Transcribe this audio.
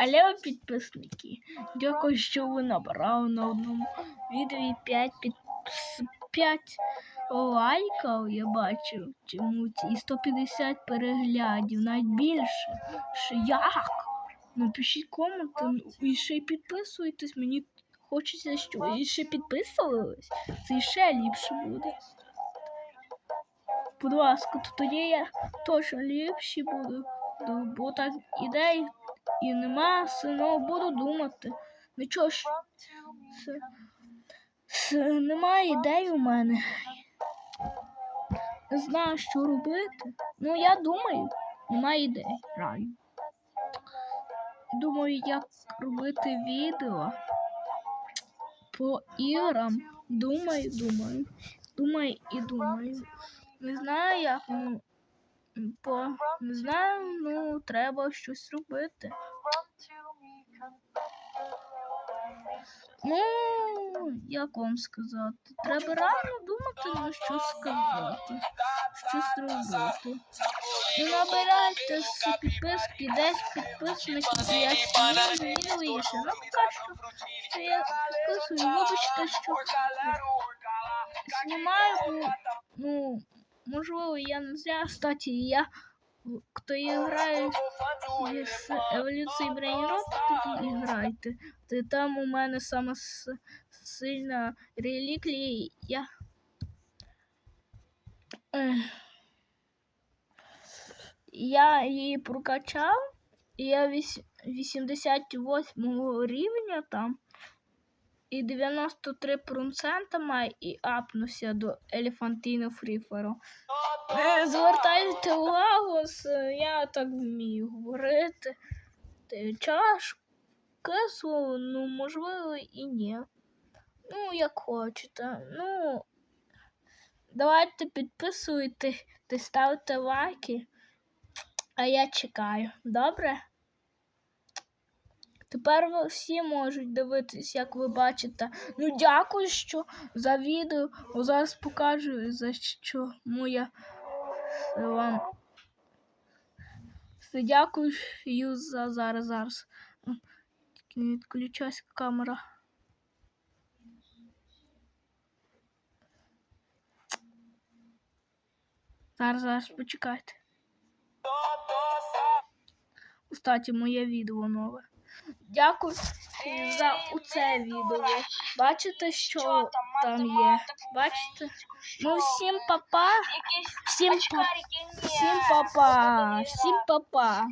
Але підписники, дякую, що ви набрали на одному відео 5 під 5 лайків, я бачив чомусь, і 150 переглядів, навіть більше. Що як? Напишіть коменти ну, і ще й підписуйтесь, мені хочеться, що і ще підписувались. Це ще ліпше буде. Будь ласка, то тоді я точно ліпші буду, бо так ідей і нема, сино буду думати. Нічого ж, с, с, немає ідей у мене. Не знаю, що робити. Ну, я думаю, немає ідей, реально. Думаю, як робити відео по іграм. Думаю, думаю. Думаю і думаю. Не знаю, як, ну, по, не знаю, ну, треба щось робити. Ну, як вам сказати? Треба рано думати, на що сказати, щось робити. Ну, набирайте з підписки, десь підписників, і я і ще. Ну, поки що, що я підписую, вибачте, що знімаю, ну, можливо, я не зря, кстати, я, хто грає з еволюції Брейнрот, тоді і грайте. Ти там у мене сама сильна реліквія. Я... Я її прокачав, і я 88 рівня там. І 93% має і апнувся до Елефантіно Фріферу. Е, Звертайте увагу, я так вмію говорити. Чашке слово, ну, можливо, і ні. Ну, як хочете. Ну, давайте підписуйте, та ставте лайки. А я чекаю. Добре? Тепер всі можуть дивитись, як ви бачите. Ну, дякую, що за відео. Зараз покажу, за що я вам. Все, Дякую за зараз, зараз. Тільки не відключайся камера. Зараз, зараз почекайте. Кстати, моє відео нове. Дякую за це відео. Бачите, що там є? Бачите? Ну, всім папа. Всім папа. Всім папа. Всім папа.